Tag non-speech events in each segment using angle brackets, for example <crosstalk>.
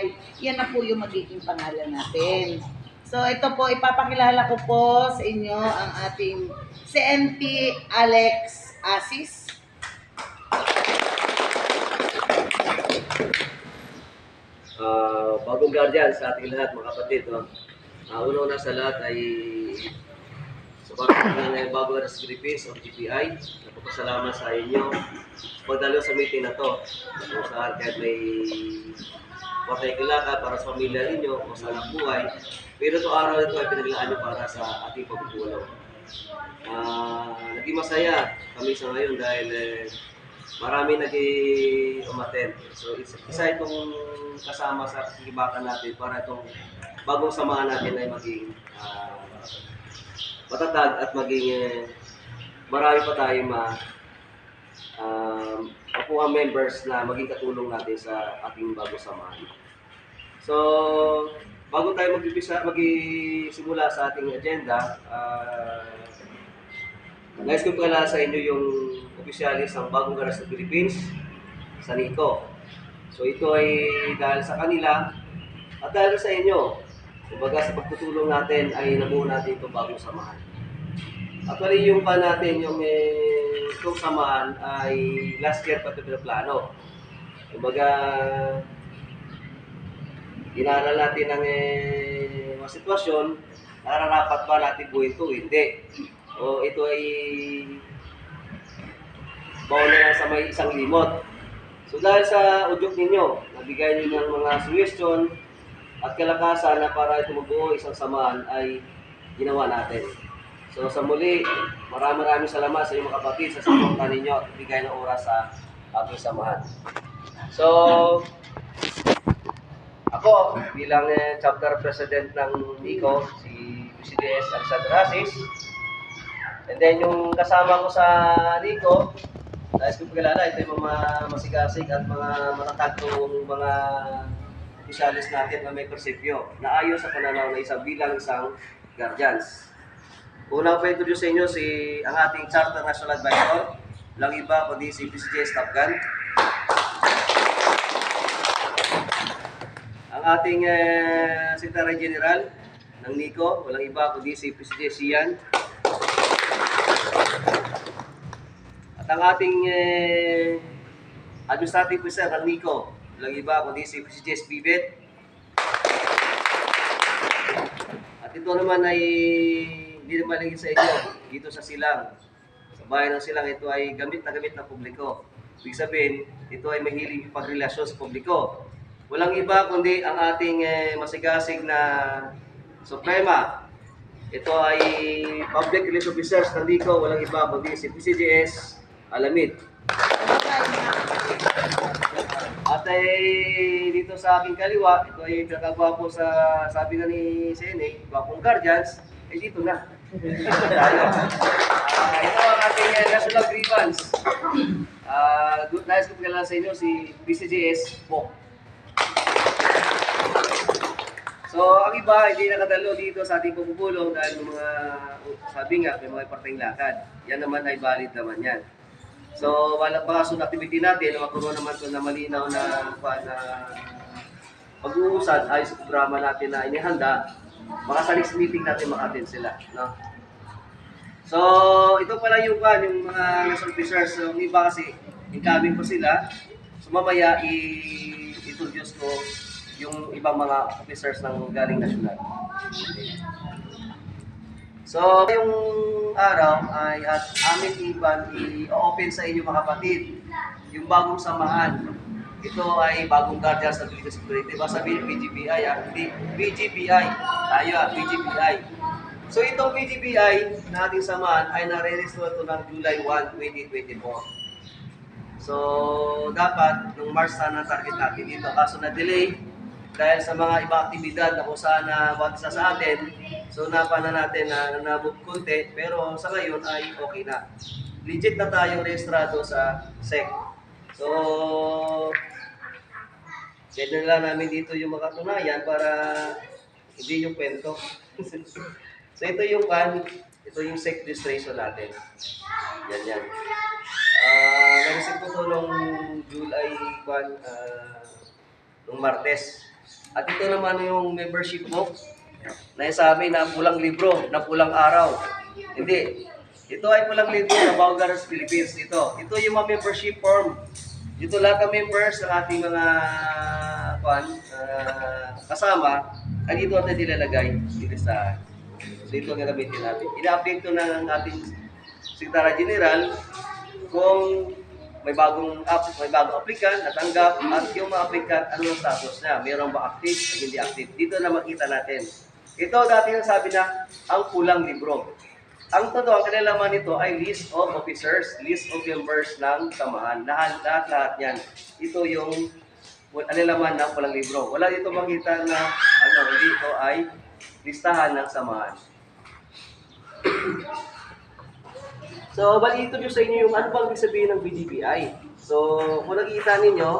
ay yan na po yung magiging pangalan natin. So ito po, ipapakilala ko po sa inyo ang ating CNP Alex Asis. Ah, bagong guardian sa ating lahat mga kapatid. No? Uh, una-una sa lahat ay sa pagkakas ng Bago Aras Philippines o GPI. Napapasalamat sa inyo pagdalo sa meeting na to. Kung saan kahit may pakikilaka para sa pamilya ninyo o sa anak buhay. Pero ito araw ito ay pinaglaan nyo para sa ating pagpupulong. Ah, naging masaya kami sa ngayon dahil eh, marami naging umaten. So isa, isa itong kasama sa kikibakan natin para itong bagong samahan natin ay maging ah, matatag at maging eh, marami pa tayong ma um, makuha members na maging katulong natin sa ating bagong samahan. So, bago tayo mag-umpisa, mag-simula sa ating agenda, ah, Nais ko pala sa inyo yung opisyalis ng Bagong Garas ng Philippines sa NICO. So ito ay dahil sa kanila at dahil sa inyo. Kumbaga sa pagtutulong natin ay nabuo natin itong bagong samahan. Actually yung pa natin, yung eh, itong samahan ay last year pa ito plano. Kumbaga inaral natin ang eh, mga sitwasyon, nararapat ba natin buhay ito? Hindi. O ito ay bawal na sa may isang limot. So dahil sa udyok ninyo, nabigay niyo ng mga suggestion at kalakasan na para ito mabuo isang samahan ay ginawa natin. So sa muli, maraming maraming salamat sa inyong mga kapatid sa suporta ninyo at bigay ng oras sa ating samahan. So, ako bilang eh, chapter president ng NICO, si PCDS Alexander Asis, And then yung kasama ko sa Nico, nais ko pagkalala, ito yung mga masigasig at mga matatagtong mga opisyalis natin na may persepyo na ayon sa pananaw na isang bilang isang guardians. Unang ko introduce sa inyo si ang ating Charter National Advisor, lang iba kundi si PCJ Staff. Ang ating eh, Secretary General ng NICO, walang iba kundi si PCJ Sian. At ang ating eh, administrative officer ng NICO, walang iba kundi si PCJS Pibet. At ito naman ay hindi naman lang sa inyo, dito sa Silang. Sa bayan ng Silang, ito ay gamit na gamit ng publiko. Ibig sabihin, ito ay mahilig pagrelasyon sa publiko. Walang iba kundi ang ating eh, masigasig na Suprema, ito ay public relations officers ng DICO, walang iba kundi si PCGS Alamid. At ay dito sa aking kaliwa, ito ay kakagwapo sa sabi nga ni Sene, gwapong guardians, ay dito na. Ah, ito ang ating uh, national grievance. Ah, good nice ko pagkala sa inyo si PCGS po. So, ang iba hindi nakadalo dito sa ating pagpupulong dahil mga, sabi nga, may mga parteng lakad. Yan naman ay valid naman yan. So, wala pa sunod activity natin, magkaroon naman ito na malinaw na, na pag-uusad ay sa programa natin na inihanda, baka sa next meeting natin makatin sila. No? So, ito pala yung, uh, yung mga nasa officers. So, iba kasi, incoming ko sila. So, mamaya, i-introduce ko yung ibang mga officers ng galing nasyonal. So, yung araw ay at amin iban i-open sa inyo mga kapatid yung bagong samahan. Ito ay bagong guardians ng Philippine Security. Basta BGBI, ah, hindi, BGBI. Tayo ah, BGBI. So, itong BGBI na ating samahan ay nare-restore ito ng July 1, 2024. So, dapat, nung March sana target natin dito. Kaso na-delay dahil sa mga ibang aktibidad na kung saan na sa atin. So, napana natin na nabot konti. Pero sa ngayon ay okay na. Legit na tayong rehistrado sa SEC. So, na lang namin dito yung mga katunayan para hindi yung kwento. <laughs> so ito yung kan, ito yung SEC registration natin. Yan yan. Ah, uh, narisip ko to nung July 1, uh, nung Martes. At ito naman yung membership book na sabi na pulang libro, na pulang araw. Hindi. Ito ay pulang libro na Baugaras Philippines. Ito. Ito yung mga membership form. Ito lahat ng members ng ating mga kwan, ah, kasama, ay dito natin nilalagay dito sa So ito ang gagamitin natin. Ina-update to ng ating Secretary General kung may bagong app, may bagong applicant, natanggap, at yung mga applicant, ano ang status niya? Meron ba active o hindi active? Dito na makita natin. Ito dati yung sabi na ang pulang libro. Ang totoo, ang kanilaman nito ay list of officers, list of members ng samahan. Lahat, lahat, lahat yan. Ito yung kanilaman ng pulang libro. Wala dito makita na ano, dito ay listahan ng samahan. So, balito nyo sa inyo yung ano bang ibig sabihin ng BGPI. So, kung nakikita ninyo,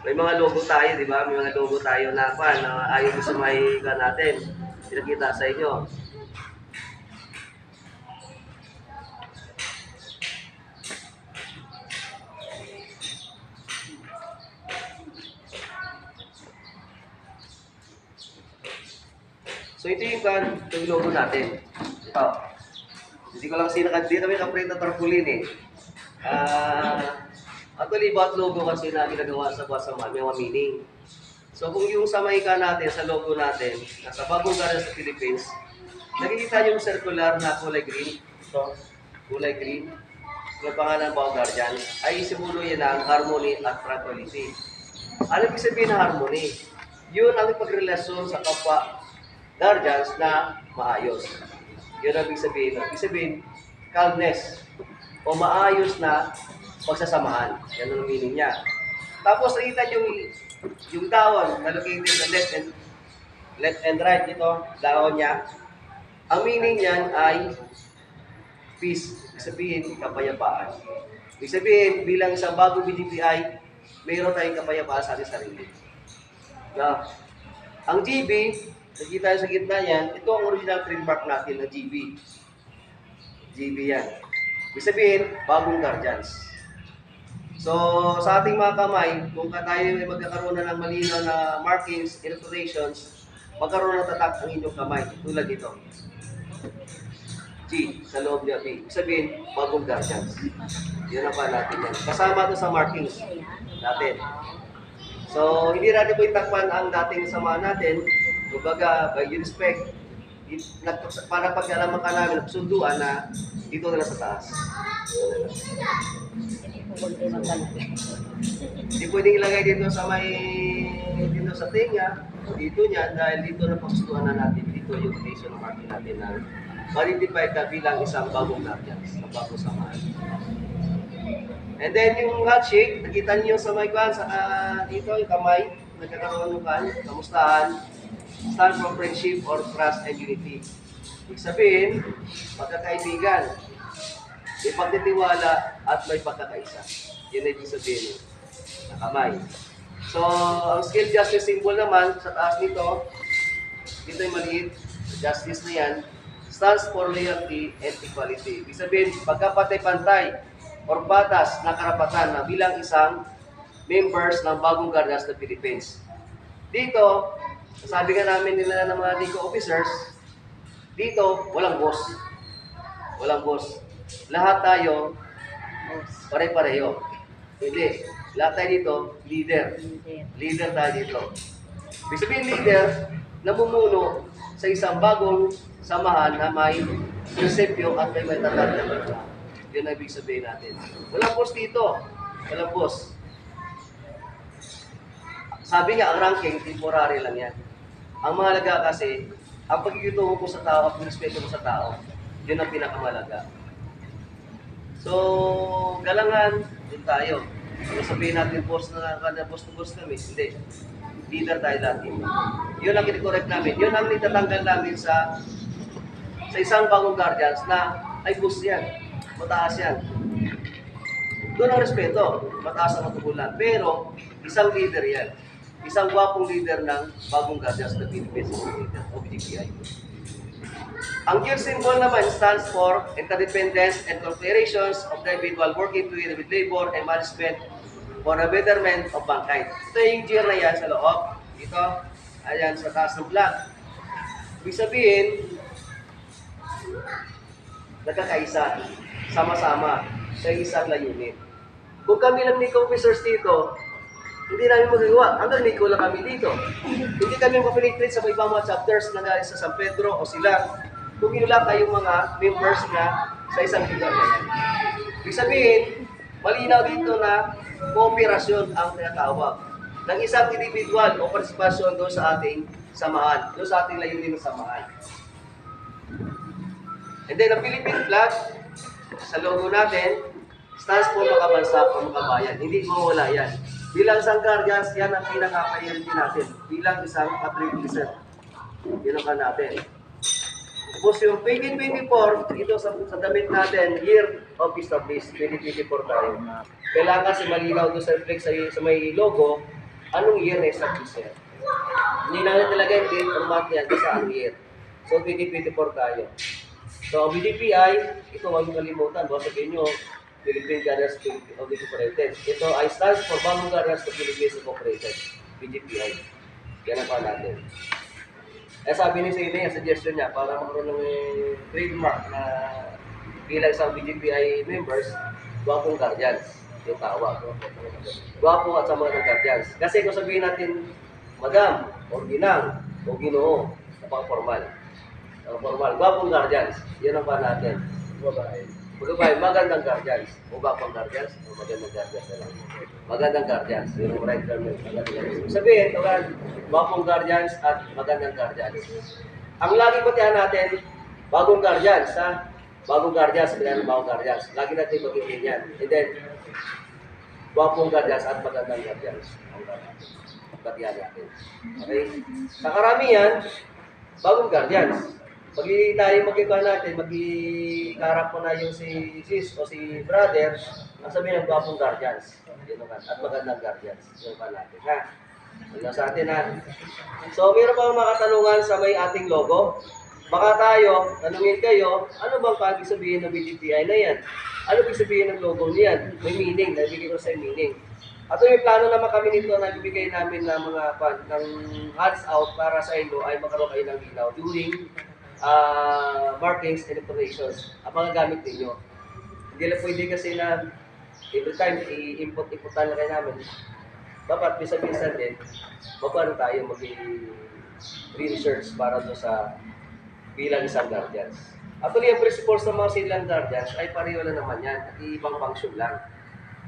may mga logo tayo, di ba? May mga logo tayo na pa, na ayaw sa may ka natin. Pinakita sa inyo. So ito yung kan, yung logo natin. Ito. Hindi ko lang sino dito may kaprint na tarpaulin eh. Ah, actually bot logo kasi na ginagawa sa Basaman, may mga meaning. So kung yung sa maika natin, sa logo natin, nasa bagong garan sa Philippines, nakikita yung circular na kulay green. Ito, kulay green. Yung pangalan ng Guardian, ay simulo yan ang harmony at tranquility. Ano ibig sabihin ng harmony? Yun ang pagrelasyon sa kapwa guardians na maayos. Yun ang ibig sabihin. Ibig sabihin, calmness o maayos na pagsasamahan. Yan ang meaning niya. Tapos nakita yung yung dawon na located sa left and left and right ito, dawon niya. Ang meaning niyan ay peace. Ibig sabihin, kapayapaan. Ibig sabihin, bilang isang bagong BGPI, mayroon tayong kapayapaan sa ating sarili. Na, ang GB, nakita sa gitna yan, ito ang original trademark natin na GB. GB yan. Ibig sabihin, bagong guardians. So, sa ating mga kamay, kung ka tayo ay magkakaroon na ng malinaw na markings, illustrations, magkaroon ng tatak ang inyong kamay, tulad dito. G, sa loob niya B. Ibig sabihin, bagong guardians. Yun ang pa natin yan. Kasama to sa markings natin. So, hindi natin po itakpan ang dating samahan natin. Kumbaga, by respect, para pag-alaman ka namin, nagsunduan na dito na lang sa taas. Hindi pwedeng ilagay dito sa may, dito sa tenga, dito niya, dahil dito na pagsunduan na natin, dito yung location ng marking natin na ma-identify ka bilang isang bagong guardians, na bagong samahan. And then yung handshake, nakita niyo sa may kwan, sa ah, dito yung kamay, nagkakaroon ng kwan, kamustahan, stand for friendship or trust and unity. Ibig sabihin, magkakaibigan, may pagtitiwala at may pagkakaisa. Yan ang ibig sabihin na kamay. So, ang skill justice symbol naman, sa taas nito, dito yung maliit, justice na yan, stands for loyalty and equality. Ibig sabihin, pagkapantay-pantay or batas na karapatan na bilang isang members ng bagong Guardians ng Philippines. Dito, sabi nga namin nila ng mga DICO officers, dito, walang boss. Walang boss. Lahat tayo, pare-pareho. Hindi. Lahat tayo dito, leader. Leader tayo dito. Ibig sabihin leader, namumuno sa isang bagong samahan na may prinsipyo at may may tatag na. Yun ang ibig sabihin natin. Walang boss dito. Walang boss. Sabi nga, ang ranking, temporary lang yan. Ang mahalaga kasi, ang pagkikitungo ko sa tao at respeto ko sa tao, yun ang pinakamalaga. So, galangan, yun tayo. Kung sabihin natin, boss na kada boss na boss kami, hindi. Leader tayo dati. Yun ang kinikorek namin. Yun ang nitatanggal namin sa sa isang bagong guardians na ay boss yan. Mataas yan. Doon ang respeto. Mataas ang matugulan. Pero, isang leader yan. Isang gwapong leader ng bagong guardians na Philippines o BGPI. Ang gear symbol naman stands for interdependence and cooperations of the individual working together with labor and management for the betterment of mankind. Ito yung gear na yan sa loob. Dito, ayan, sa taas ng block. Ibig sabihin, nagkakaisa, sama-sama, sa isang layunin. Kung kami lang ni officers dito, hindi namin magagawa. Hanggang Nico lang kami dito. Hindi kami mapenetrate sa ibang mga chapters na galing sa San Pedro o sila. Kung lang kayong mga members na sa isang lugar na yan. Ibig sabihin, malinaw dito na kooperasyon ang tinatawag ng isang individual o partisipasyon doon sa ating samahan, doon sa ating layunin ng samahan. And then, ang Philippine flag, sa logo natin, stands for makabansa o makabayan. Hindi mawala yan. Bilang isang guardians, yan ang pinaka-priority natin. Bilang isang patriotism. Ang natin. Tapos yung 2024, ito sa, sa damit natin, Year of Established, 2024 tayo. Kailangan kasi malinaw doon sa reflect sa, sa may logo, anong year na established yan. Hindi natin talaga yung date or month yan kasi ang year. So 2024 tayo. So ang BDPI, ito huwag kalimutan, baka sabihin nyo, Philippine Guardians of the Incorporated. Ito ay stands for Bangong Guardians of Philippines Incorporated, BDPI. Yan ang pa natin. Eh sabi ni Sine, yung suggestion niya, para magkaroon ng eh, trademark na bilang isang BGPI members, gwapong guardians, yung tawag. Gwapo at sama ng guardians. Kasi kung sabihin natin, madam, o ginang, o ginoo, napaka-formal. Napaka-formal. Gwapong guardians, yan ang pa natin. Babae. Babae, magandang guardians. O gwapong guardians, o magandang guardians na lang. Magandang guardians. Yun ang right term. yun. Sabihin, tugan, gwapong guardians at magandang guardians. Ang lagi batihan natin, bagong guardians, ha? Bagong guardians, natin bagong guardians. Lagi natin magiging yan. And then, gwapong guardians at magandang guardians. Ang batihan natin. Okay? Sa karamihan, bagong guardians. Pag tayo magkikuha natin, magkikarap mo na yung si sis o si brother, ang sabihin ng gwapong guardians. At magandang guardians. Yun pa natin. Ha? Ano sa atin ha? So, meron pa mga katanungan sa may ating logo. Baka tayo, tanungin kayo, ano bang pag sabihin ng BGTI na yan? Ano ibig sabihin ng logo niyan? May meaning, nabigay ko sa meaning. At may plano naman kami nito na ibigay namin ng mga pan, ng hands out para sa inyo ay magkaroon kayo ng linaw during uh, markings and operations ang mga gamit ninyo. Hindi lang pwede kasi na every time i-input-inputan na kayo namin. Dapat bisa-bisa din, magpaano tayo mag-research para doon sa bilang isang guardians. Actually, ang principles ng mga silang guardians ay pareho lang naman yan, at ibang function lang.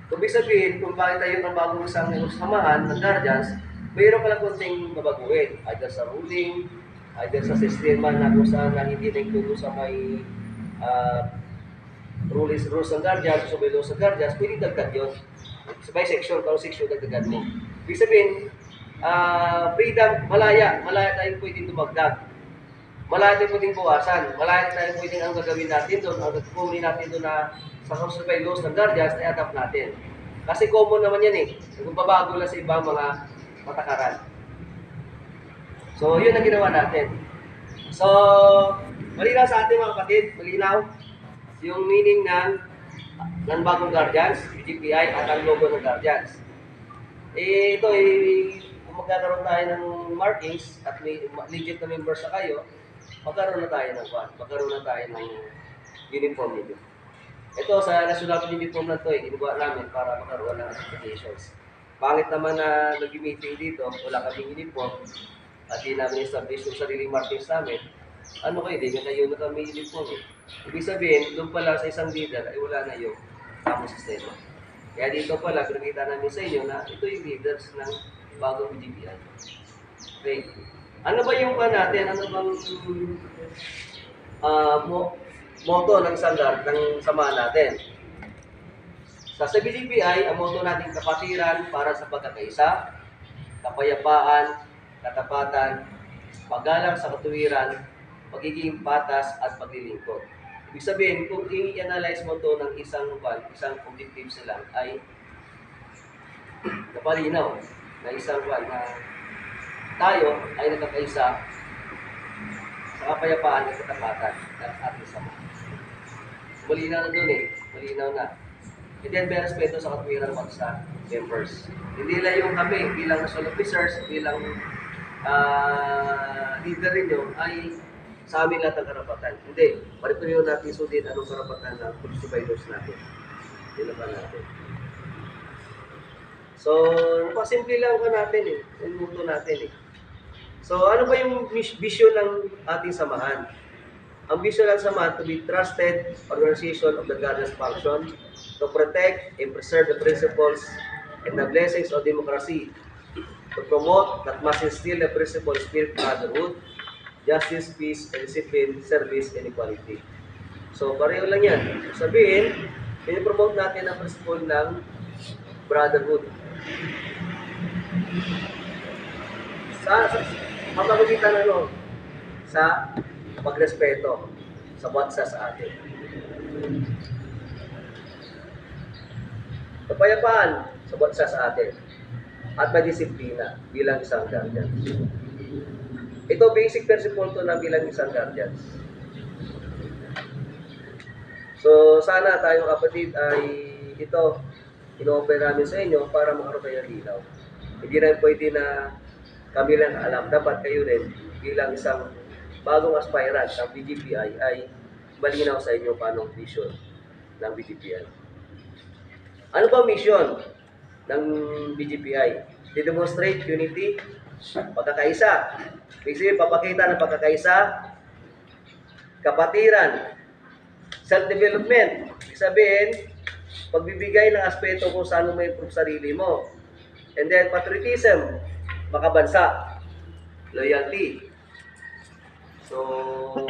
Ibig sabihin, kung bakit tayo ng bagong isang samahan ng guardians, mayroon ka lang konting babaguhin, either sa ruling, either sa sistema na kung saan na hindi na include sa may uh, rules, rules ng guardians, so may laws ng guardians, pwede dagdag yun. Sa by section, kung section dagdagan mo. Ibig sabihin, uh, freedom, malaya, malaya tayong pwedeng dumagdag. Malaya tayong pwedeng bawasan. Malaya tayong pwedeng ang gagawin natin doon, ang gagawin natin doon na sa House by laws ng guardians, ay adapt natin. Kasi common naman yan eh. Nagbabago lang sa ibang mga patakaran. So, yun ang ginawa natin. So, malinaw sa ating mga kapatid, malinaw yung meaning ng ng bagong guardians, BGPI, at ang logo ng guardians. Eh, ito eh, kung magkakaroon tayo ng markings at may legit na members na kayo, magkaroon na tayo ng kwan, magkaroon na tayo ng uniform ninyo. Ito sa national uniform na to, eh, ginugawa namin para magkaroon ng applications. Pangit naman na nag-meeting dito, wala kaming uniform, at di namin establish yung sariling markings namin, ano kayo, di kayo na kami uniform eh. Ibig sabihin, doon pala sa isang leader, ay wala na yung tamang sistema. Kaya dito pala, pinakita namin sa inyo na ito yung leaders ng bagong BGPI. Okay. Ano ba yung pa natin? Ano bang uh, mo, motto ng sanggar ng samahan natin? Sa BGPI, ang motto natin kapatiran para sa pagkakaisa, kapayapaan, katapatan, paggalang sa katuwiran, pagiging patas at paglilingkod. Ibig sabihin, kung i-analyze mo to ng isang ban, isang objective lang ay <clears throat> napalinaw na isang ban na tayo ay nagkakaisa sa kapayapaan at katapatan at ating sama. Malinaw na dun eh. Malinaw na. And then may respeto sa katwiran ng sa members. Hindi lang yung kami bilang national officers, bilang ah, leader ninyo ay sa amin lahat ng karapatan. Hindi, pare-pareho natin sundin anong karapatan ng providers natin. Yun ba natin. So, pasimple lang ka natin eh. Yung muto natin eh. So, ano ba yung vision ng ating samahan? Ang vision ng samahan to be trusted organization of the Guardians function to protect and preserve the principles and the blessings of democracy to promote that must instill the principle spirit brotherhood, justice, peace, and discipline, service, and equality. So, pareho lang yan. Sabihin, pinipromote natin ang principle ng brotherhood. Sa, sa pamamagitan ng ano? Sa pagrespeto sa bawat isa sa atin. Kapayapaan sa bawat isa sa atin at may disiplina bilang isang guardian. Ito basic principle to na bilang isang guardian. So sana tayo kapatid ay ito ino-offer namin sa inyo para makaroon kayo ng ilaw. Hindi na pwede na kami lang alam. Dapat kayo rin bilang isang bagong aspirant ng BGPI ay malinaw sa inyo paano ang vision ng BGPI. Ano ba mission ng BGPI? To-demonstrate unity, pagkakaisa. Ibig sabihin, papakita ng pagkakaisa, kapatiran, self-development. Ibig sabihin, pagbibigay ng aspeto kung saan mo may improve sarili mo. And then, patriotism, makabansa, loyalty. So,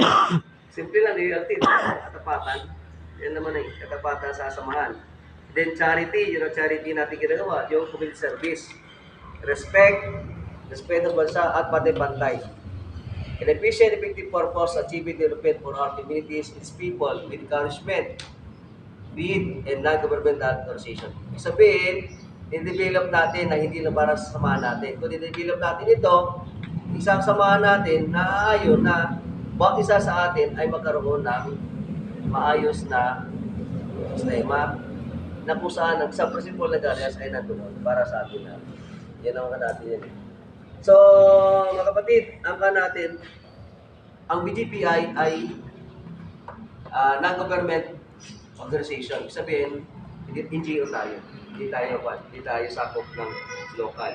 <coughs> simple lang, loyalty, katapatan. Yan naman ay katapatan sa samahan. Then charity, yun ang charity natin ginagawa, yung community service. Respect, respeto sa bansa at pati pantay. An efficient, effective purpose achieving development for our communities, its people, with encouragement, it and non-governmental organization. Ibig Sabihin, i-develop natin na hindi na para sa samahan natin. Kung i-develop natin ito, isang samahan natin na ayon na bawat isa sa atin ay magkaroon ng maayos na sistema na kung saan ang isang principle na Garias ay nandun para sa atin na. Yan ang natin yan. So, mga kapatid, ang ka natin, ang BGPI ay ah, non-government organization. Ibig sabihin, hindi NGO tayo. Hindi tayo what? Hindi tayo sakop ng local.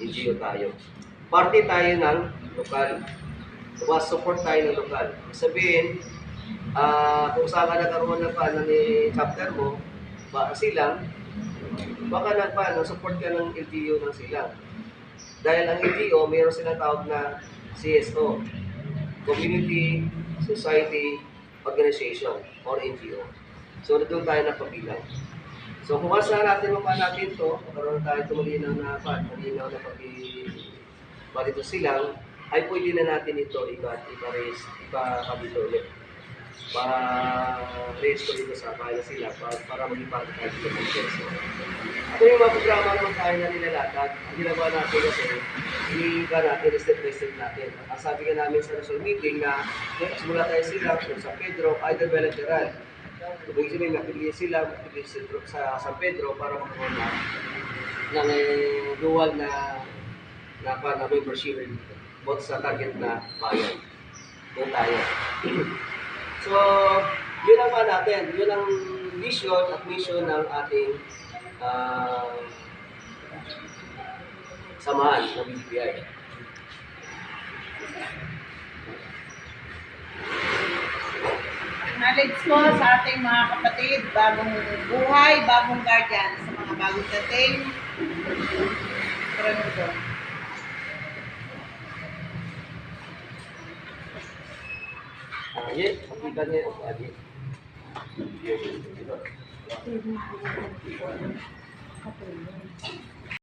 NGO tayo. Party tayo ng lokal. Diba, support tayo ng lokal. Ibig sabihin, ah kung saan ka nagkaroon ng paano ni chapter mo, ba silang, baka nagpaano, support ka ng LGU ng silang. Dahil ang LGO, mayroon silang tawag na CSO, Community Society Organization or NGO. So, doon tayo na pabilang. So, kung asa natin mo pa natin to, magkaroon tayo ito malinaw na pa, malinaw na pag dito silang, ay pwede na natin ito iba, iba-raise, iba-kabito ulit. Para raise ko sa kaya sila para, para parte tayo ng proseso. Ito yung mga programa naman tayo na nilalatag. Ang ginagawa natin kasi, i-iba natin, step by natin. Ang sabi ka namin sa National Meeting na simula tayo sila kung sa Pedro, either bilateral. Ibig sabihin, napili sila, sa San Pedro para magkaroon na ng dual na na pa na membership both sa target na bayan. Doon tayo. <clears throat> so, yun ang pa natin. Yun ang vision at mission ng ating ah, samahan ng BPI. Knowledge ko sa ating mga kapatid, bagong buhay, bagong guardian, sa mga bagong dating. Maraming po. Ah, yun, makita niya